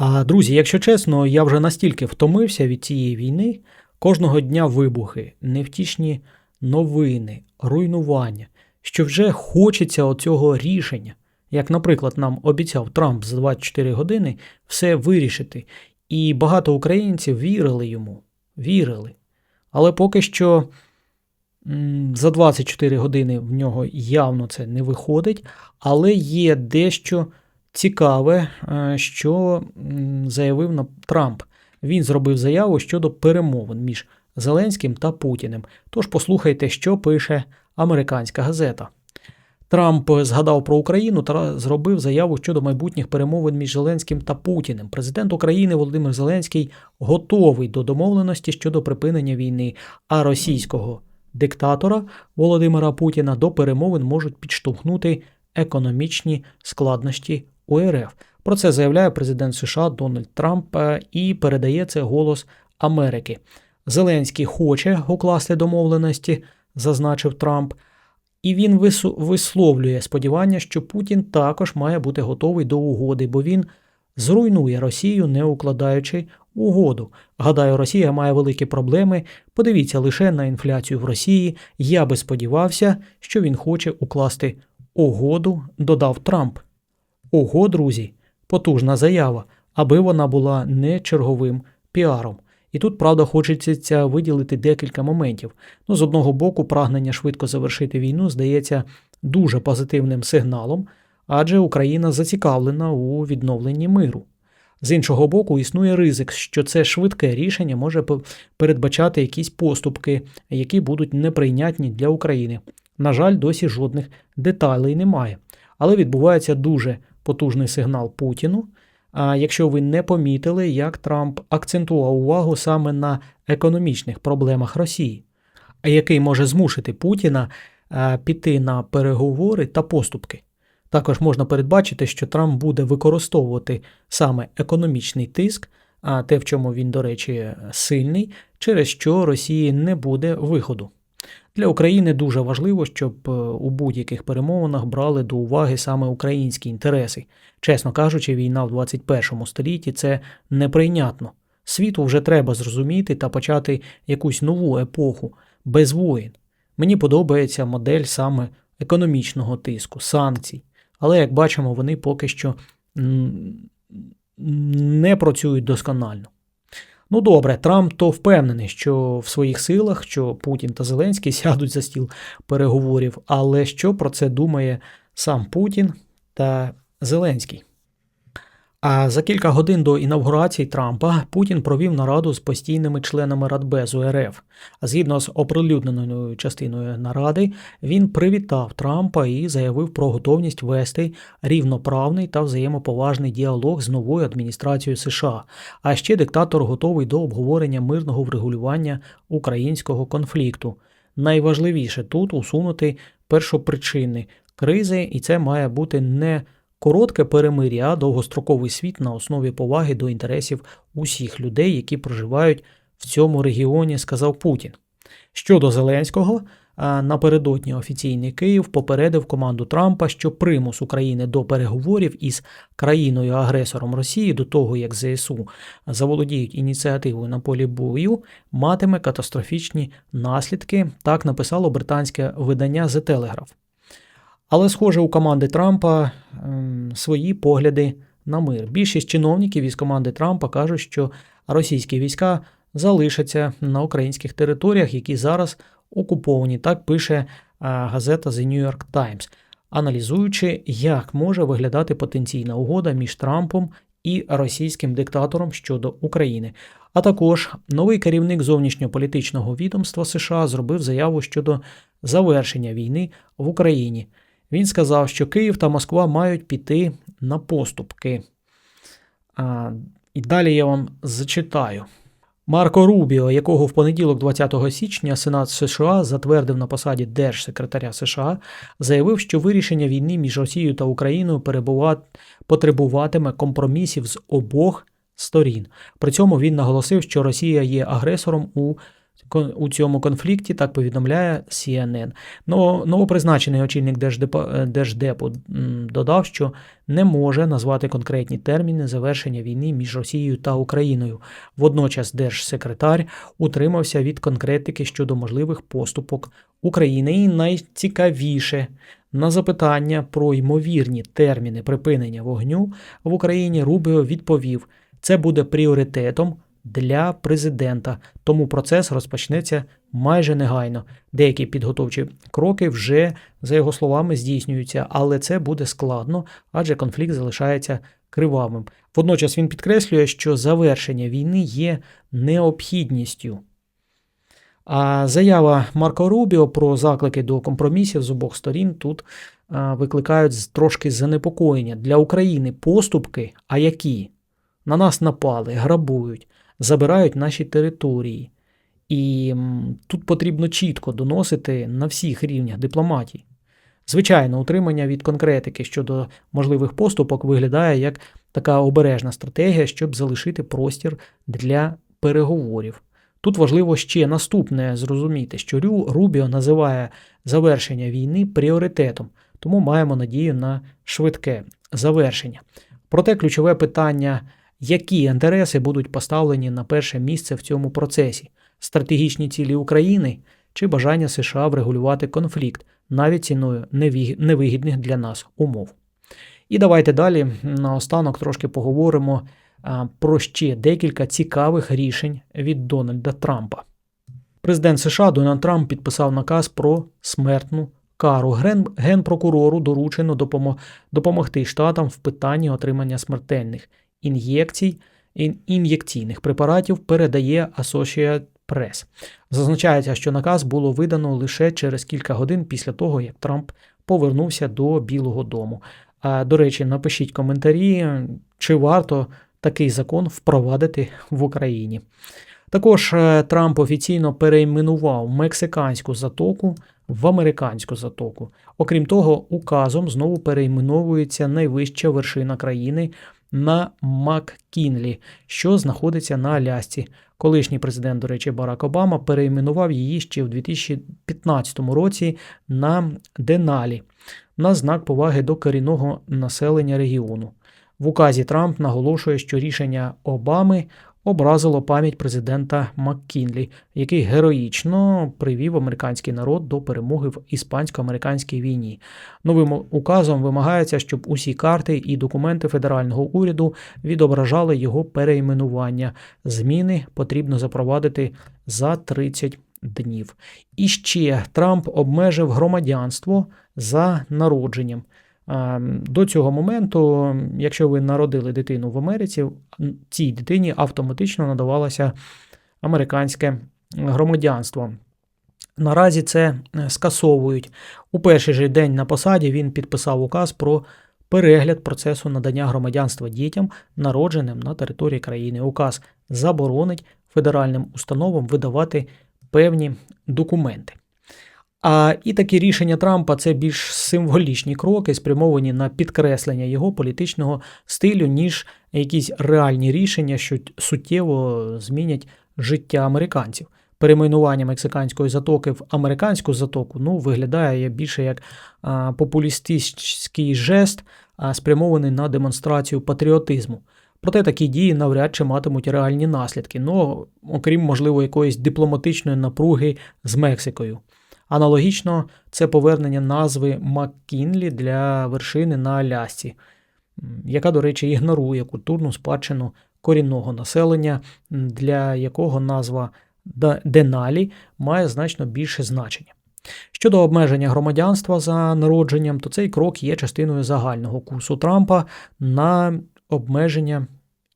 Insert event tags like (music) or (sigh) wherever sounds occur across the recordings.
А друзі, якщо чесно, я вже настільки втомився від цієї війни, кожного дня вибухи, невтішні новини, руйнування, що вже хочеться оцього рішення. Як, наприклад, нам обіцяв Трамп за 24 години все вирішити. І багато українців вірили йому, вірили. Але поки що за 24 години в нього явно це не виходить, але є дещо цікаве, е, що заявив на Трамп. Він зробив заяву щодо перемовин між Зеленським та Путіним. Тож послухайте, що пише американська газета. Трамп згадав про Україну та зробив заяву щодо майбутніх перемовин між Зеленським та Путіним. Президент України Володимир Зеленський готовий до домовленості щодо припинення війни, а російського диктатора Володимира Путіна до перемовин можуть підштовхнути економічні складнощі УРФ. Про це заявляє президент США Дональд Трамп е, і передає це голос Америки. Зеленський хоче укласти домовленості, зазначив Трамп. І він висловлює сподівання, що Путін також має бути готовий до угоди, бо він зруйнує Росію, не укладаючи угоду. Гадаю, Росія має великі проблеми. Подивіться лише на інфляцію в Росії. Я би сподівався, що він хоче укласти угоду, додав Трамп. Ого, друзі, потужна заява, аби вона була не черговим піаром. І тут, правда, хочеться виділити декілька моментів. Ну, з одного боку, прагнення швидко завершити війну здається дуже позитивним сигналом, адже Україна зацікавлена у відновленні миру. З іншого боку, існує ризик, що це швидке рішення може передбачати якісь поступки, які будуть неприйнятні для України. На жаль, досі жодних деталей немає. Але відбувається дуже потужний сигнал Путіну. А якщо ви не помітили, як Трамп акцентував увагу саме на економічних проблемах Росії, який може змусити Путіна е, піти на переговори та поступки. Також можна передбачити, що Трамп буде використовувати саме економічний тиск, а те, в чому він, до речі, сильний, через що Росії не буде виходу. Для України дуже важливо, щоб е, у будь-яких перемовинах брали до уваги саме українські інтереси. Чесно кажучи, війна в 21 столітті це неприйнятно. Світу вже треба зрозуміти та почати якусь нову епоху без воїн. Мені подобається модель саме економічного тиску, санкцій. Але як бачимо, вони поки що не працюють досконально. Ну добре, Трамп то впевнений, що в своїх силах, що Путін та Зеленський (laughs) сядуть за стіл переговорів. Але що про це думає сам Путін та Зеленський? А за кілька годин до інавгурації Трампа Путін провів нараду з постійними членами Радбезу РФ. А згідно з оприлюдненою частиною наради, він привітав Трампа і заявив про готовність вести рівноправний та взаємоповажний діалог з новою адміністрацією США. А ще диктатор готовий до обговорення мирного врегулювання українського конфлікту. Найважливіше тут усунути першопричини кризи, і це має бути не коротке перемир'я, довгостроковий світ на основі поваги до інтересів усіх людей, які проживають в цьому регіоні, сказав Путін. Щодо Зеленського, напередодні офіційний Київ попередив команду Трампа, що примус України до переговорів із країною-агресором Росії до того, як ЗСУ заволодіють ініціативою на полі бою, матиме катастрофічні наслідки. Так написало британське видання The Telegraph. Але, схоже, у команди Трампа ем, свої погляди на мир. Більшість чиновників із команди Трампа кажуть, що російські війська залишаться на українських територіях, які зараз окуповані. Так пише е, газета The New York Times, аналізуючи, як може виглядати потенційна угода між Трампом і російським диктатором щодо України. А також новий керівник зовнішньополітичного відомства США зробив заяву щодо завершення війни в Україні. Він сказав, що Київ та Москва мають піти на поступки. А, і далі я вам зачитаю. Марко Рубіо, якого в понеділок, 20 січня, Сенат США затвердив на посаді держсекретаря США, заявив, що вирішення війни між Росією та Україною потребуватиме компромісів з обох сторін. При цьому він наголосив, що Росія є агресором у у цьому конфлікті, так повідомляє CNN. Новопризначений очільник е, Держдепу додав, що не може назвати конкретні терміни завершення війни між Росією та Україною. Водночас держсекретар утримався від конкретики щодо можливих поступок України. І найцікавіше на запитання про ймовірні терміни припинення вогню в Україні Рубіо відповів: це буде пріоритетом для президента, тому процес розпочнеться майже негайно. Деякі підготовчі кроки вже, за його словами, здійснюються, але це буде складно, адже конфлікт залишається кривавим. Водночас він підкреслює, що завершення війни є необхідністю. А заява Марко Рубіо про заклики до компромісів з обох сторін тут викликають трошки занепокоєння. Для України поступки, а які? На нас напали, грабують, забирають наші території. І тут потрібно чітко доносити на всіх рівнях дипломатії. Звичайно, утримання від конкретики щодо можливих поступок виглядає як така обережна стратегія, щоб залишити простір для переговорів. Тут важливо ще наступне зрозуміти, що Рю Рубіо називає завершення війни пріоритетом, тому маємо надію на швидке завершення. Проте ключове питання, які інтереси будуть поставлені на перше місце в цьому процесі: стратегічні цілі України чи бажання США врегулювати конфлікт навіть ціною невигідних для нас умов. І давайте далі наостанок трошки поговоримо про ще декілька цікавих рішень від Дональда Трампа. Президент США Дональд Трамп підписав наказ про смертну кару. Генпрокурору доручено допомо- допомогти штатам в питанні отримання смертельних ін'єкцій, ін'єкційних препаратів, передає Associated Press. Зазначається, що наказ було видано лише через кілька годин після того, як Трамп повернувся до Білого Дому. А, До речі, напишіть коментарі, чи варто такий закон впровадити в Україні. Також е, Трамп офіційно перейменував мексиканську затоку в американську затоку. Окрім того, указом знову перейменовується найвища вершина країни на Маккінлі, що знаходиться на Алясці. Колишній президент, до речі, Барак Обама перейменував її ще в 2015 році на Деналі на знак поваги до корінного населення регіону. В указі Трамп наголошує, що рішення Обами образило пам'ять президента Маккінлі, який героїчно привів американський народ до перемоги в іспансько-американській війні. Новим указом вимагається, щоб усі карти і документи федерального уряду відображали його перейменування. Зміни потрібно запровадити за 30 днів. І ще Трамп обмежив громадянство за народженням. До цього моменту, якщо ви народили дитину в Америці, цій дитині автоматично надавалося американське громадянство. Наразі це е, скасовують. У перший же день на посаді він підписав указ про перегляд процесу надання громадянства дітям, народженим на території країни. Указ заборонить федеральним установам видавати певні документи. А і такі рішення Трампа це більш символічні кроки, спрямовані на підкреслення його політичного стилю, ніж якісь реальні рішення, що суттєво змінять життя американців. Перейменування мексиканської затоки в американську затоку ну, виглядає більше як популістичний жест, спрямований на демонстрацію патріотизму. Проте такі дії навряд чи матимуть реальні наслідки, ну окрім можливо якоїсь дипломатичної напруги з Мексикою. Аналогічно, це повернення назви Маккінлі для вершини на Алясці, яка, до речі, ігнорує культурну спадщину корінного населення, для якого назва Деналі має значно більше значення. Щодо обмеження громадянства за народженням, то цей крок є частиною загального курсу Трампа на обмеження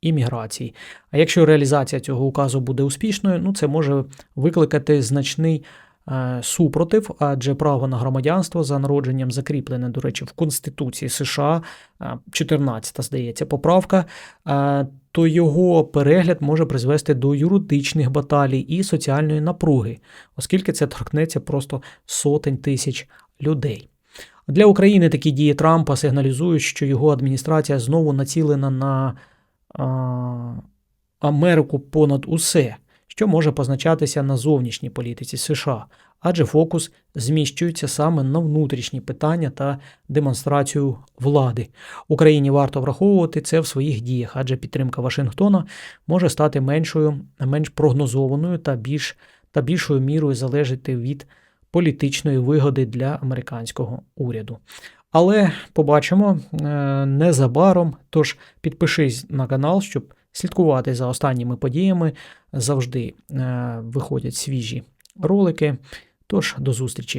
імміграції. А якщо реалізація цього указу буде успішною, ну це може викликати значний супротив, адже право на громадянство за народженням закріплене, до речі, в Конституції США, е, 14, здається, поправка, е, то його перегляд може призвести до юридичних баталій і соціальної напруги, оскільки це торкнеться просто сотень тисяч людей. Для України такі дії Трампа сигналізують, що його адміністрація знову націлена на а, Америку понад усе, що може позначатися на зовнішній політиці США, адже фокус зміщується саме на внутрішні питання та демонстрацію влади. Україні варто враховувати це в своїх діях, адже підтримка Вашингтона може стати меншою, менш прогнозованою та більш та більшою мірою залежати від політичної вигоди для американського уряду. Але побачимо е, незабаром. Тож підпишись на канал, щоб слідкувати за останніми подіями. Завжди е, виходять свіжі ролики. Тож до зустрічі.